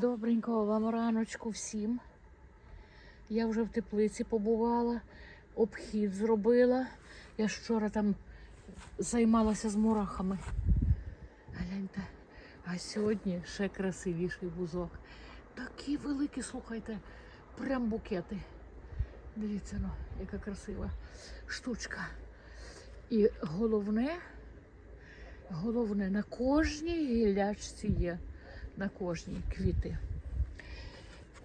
Добренького вам раночку всім. Я вже в теплиці побувала, обхід зробила. Я вчора там займалася з мурахами. Гляньте, а сьогодні ще красивіший бузок. Такі великі, слухайте, прям букети. Дивіться, ну, яка красива штучка. І головне, головне, на кожній гілячці є, на кожній квіти.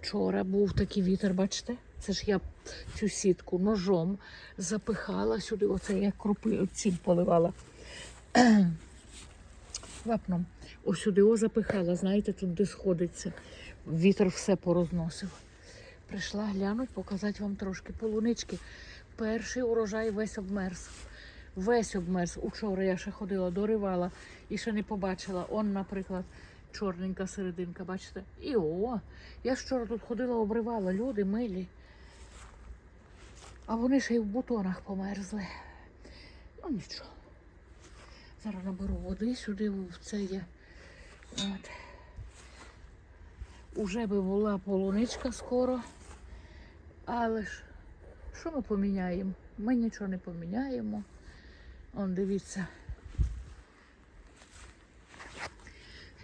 Вчора був такий вітер, бачите? Це ж я цю сітку ножом запихала сюди, оце як крупи ціль поливала. Вапном. Ось сюди о запихала, знаєте, тут де сходиться. Вітер все порозносив. Прийшла глянуть, показати вам трошки полунички. Перший урожай весь обмерз. Весь обмерз. Учора я ще ходила, доривала і ще не побачила. Он, наприклад, чорненька серединка, бачите? І о, я вчора тут ходила, обривала, люди милі. А вони ще й в бутонах померзли. Ну нічого. Зараз наберу води сюди, в це є. От. Уже би була полуничка скоро. Але ж, що ми поміняємо? Ми нічого не поміняємо. Он дивіться.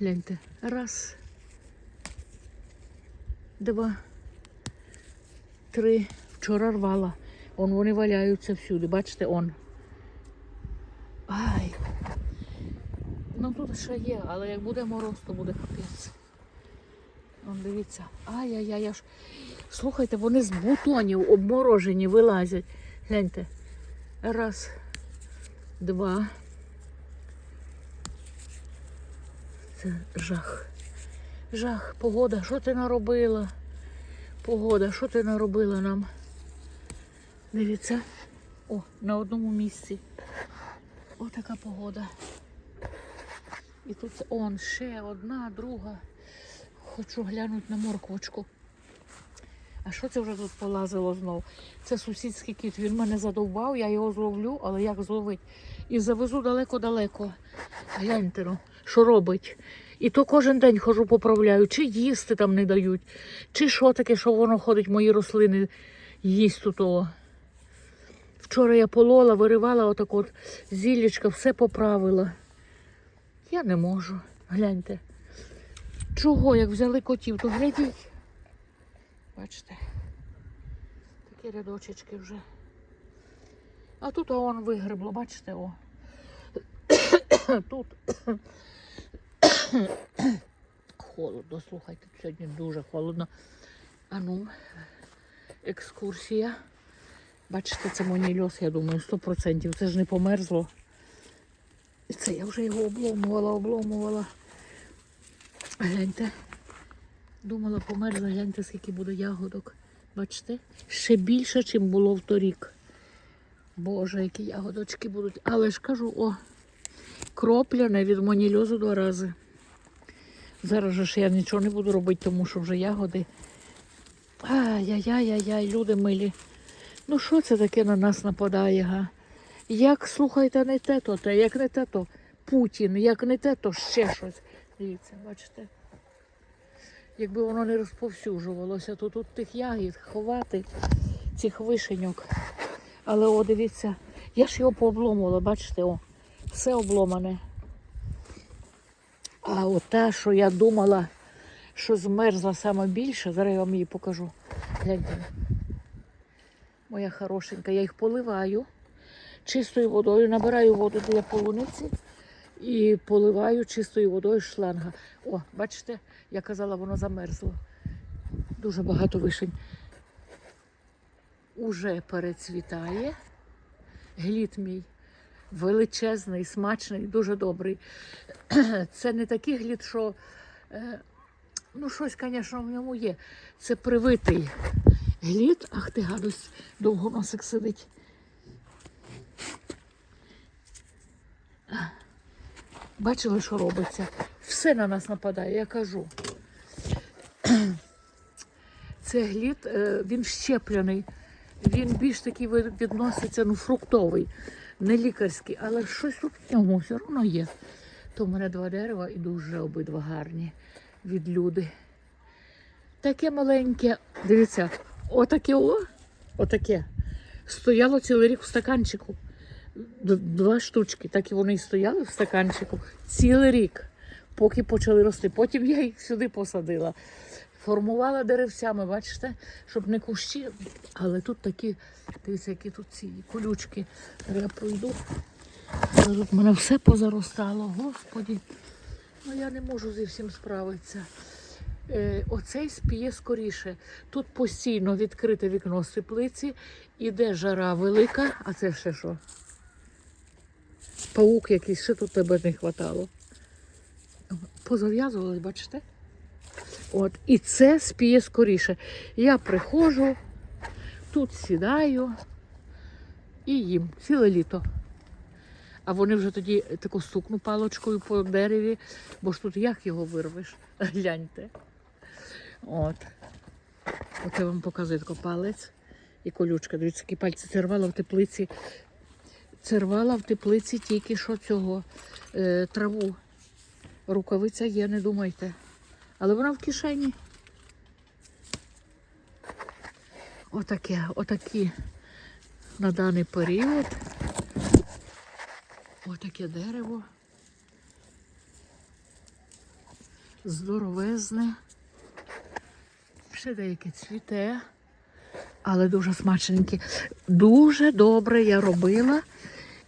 Гляньте. Раз. Два. Три. Вчора рвала. Он вони валяються всюди. Бачите, он. Ай. Ну тут ще є, але як буде мороз, то буде капець. Вон дивіться. Ай-яй-яй, я ж. Слухайте, вони з бутонів обморожені вилазять. Гляньте. Раз, два. Це жах. Жах. Погода, що ти наробила? Погода, що ти наробила нам? Дивіться. О, на одному місці. Отака погода. І тут он ще одна, друга. Хочу глянути на морквочку. А що це вже тут полазило знов? Це сусідський кіт. Він мене задовбав, я його зловлю, але як зловить? І завезу далеко-далеко. Гляньте, ну, що робить. І то кожен день хожу поправляю, чи їсти там не дають, чи що таке, що воно ходить, мої рослини їсть тут. о. Вчора я полола, виривала отак от зіллячка, все поправила. Я не можу. Гляньте. Чого, як взяли котів, то глядіть. Бачите, такі рядочечки вже. А тут он вигребло, бачите, о. Тут холодно, слухайте, сьогодні дуже холодно. А ну, екскурсія. Бачите, це монільос, я думаю, 100%. Це ж не померзло. Це я вже його обломувала, обломувала. Гляньте. Думала, померзла, гляньте, скільки буде ягодок. Бачите? Ще більше, ніж було в торік. Боже, які ягодочки будуть. Але ж кажу, о, кропляне від монільозу два рази. Зараз же ж я нічого не буду робити, тому що вже ягоди. Ай-яй-яй-яй, люди милі. Ну що це таке на нас нападає, га? Як слухайте, не те, то те, як не те, то Путін, як не те, то ще щось. Дивіться, бачите? Якби воно не розповсюджувалося, то тут тих ягід ховати, цих вишеньок. Але о, дивіться, я ж його пообломувала, бачите, о, все обломане. А от те, що я думала, що змерзла саме більше, зараз я вам її покажу. Гляньте. Моя хорошенька, я їх поливаю чистою водою, набираю воду для полуниці і поливаю чистою водою шланга. О, бачите, я казала, воно замерзло. Дуже багато вишень. Уже перецвітає. Глід мій величезний, смачний, дуже добрий. Це не такий глід, що е, ну щось, звісно, в ньому є. Це привитий глід. Ах ти гадость, довго носик сидить. Бачили, що робиться? Все на нас нападає, я кажу. Це глід, е, він щеплений, він більш такий відноситься, ну, фруктовий, не лікарський, але щось тут в ньому все одно є. То в мене два дерева і дуже обидва гарні від люди. Таке маленьке, дивіться, отаке о, отаке. Стояло цілий рік в стаканчику. Два штучки, так і вони і стояли в стаканчику цілий рік, поки почали рости. Потім я їх сюди посадила. Формувала деревцями, бачите, щоб не кущі. Але тут такі, дивіться, які тут ці колючки. Я пройду. Тут мене все позаростало, господі. Ну я не можу зі всім справитися. Е, оцей спіє скоріше. Тут постійно відкрите вікно з теплиці, іде жара велика, а це ще що? Паук якийсь, ще тут тебе не хватало. Позав'язувались, бачите? От, і це спіє скоріше. Я приходжу, тут сідаю і їм ціле літо. А вони вже тоді таку стукну палочкою по дереві, бо ж тут як його вирвеш? Гляньте. От. От вам показую тако палець і колючка. Дивіться, які пальці це рвала в теплиці. Це рвала в теплиці тільки що цього е, траву. Рукавиця є, не думайте. Але вона в кишені. Отаке, отакі на даний період. Отаке дерево. Здоровезне. Ще деяке цвіте, але дуже смачненьке. Дуже добре я робила.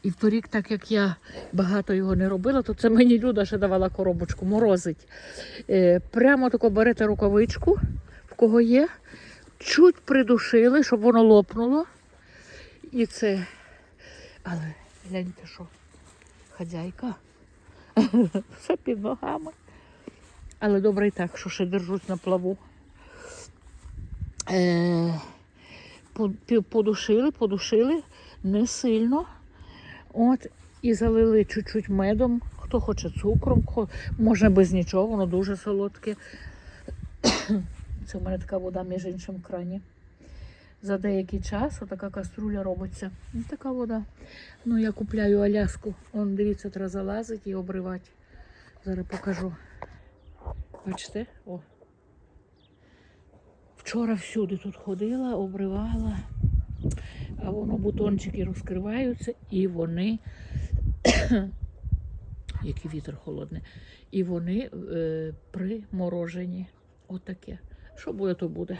І в торік, так як я багато його не робила, то це мені Люда ще давала коробочку, морозить. Е, прямо тако берете рукавичку, в кого є, чуть придушили, щоб воно лопнуло. І це. Але гляньте, що хазяйка. Все під ногами. Але добре і так, що ще держусь на плаву. Е, подушили, подушили не сильно. От, і залили чуть-чуть медом. Хто хоче цукром, можна без нічого, воно дуже солодке. Це в мене така вода, між іншим, в крані. За деякий час отака каструля робиться. І така вода. Ну, я купляю Аляску. Он, дивіться, треба залазити і обривати. Зараз покажу. Бачите? О. Вчора всюди тут ходила, обривала, а воно бутончики розкриваються і вони, який вітер холодний, і вони е, приморожені. Отаке. Що буде, то буде.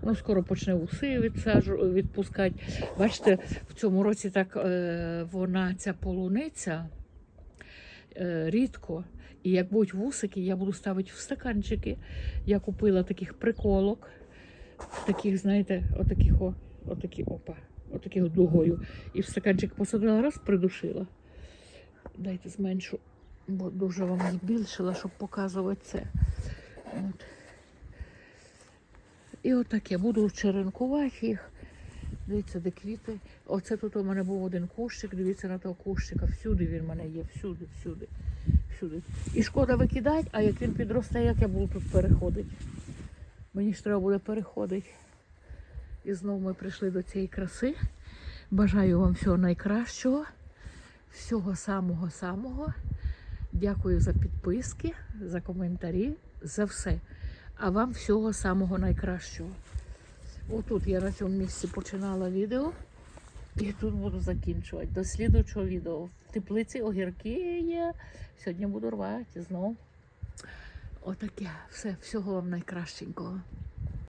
Воно скоро почне уси відпускати. Бачите, в цьому році так е, вона, ця полуниця, е, рідко. І як будуть вусики, я буду ставити в стаканчики. Я купила таких приколок, таких, знаєте, отаких, о, отакі, опа, отаких дугою. І в стаканчик посадила, раз придушила. Дайте зменшу, бо дуже вам збільшила, щоб показувати це. От. І отаке, буду черенкувати їх. Дивіться, де квіти. Оце тут у мене був один кущик, дивіться на того кущика. Всюди він в мене є, всюди, всюди, всюди. І шкода викидати, а як він підросте, як я буду тут переходити. Мені ж треба буде переходити. І знову ми прийшли до цієї краси. Бажаю вам всього найкращого, всього самого-самого. Дякую за підписки, за коментарі, за все. А вам всього самого найкращого. Отут я на цьому місці починала відео і тут буду закінчувати. До слідуючого відео. В теплиці огірки є. Сьогодні буду рвати знов. Отаке. Все, всього вам найкращенького.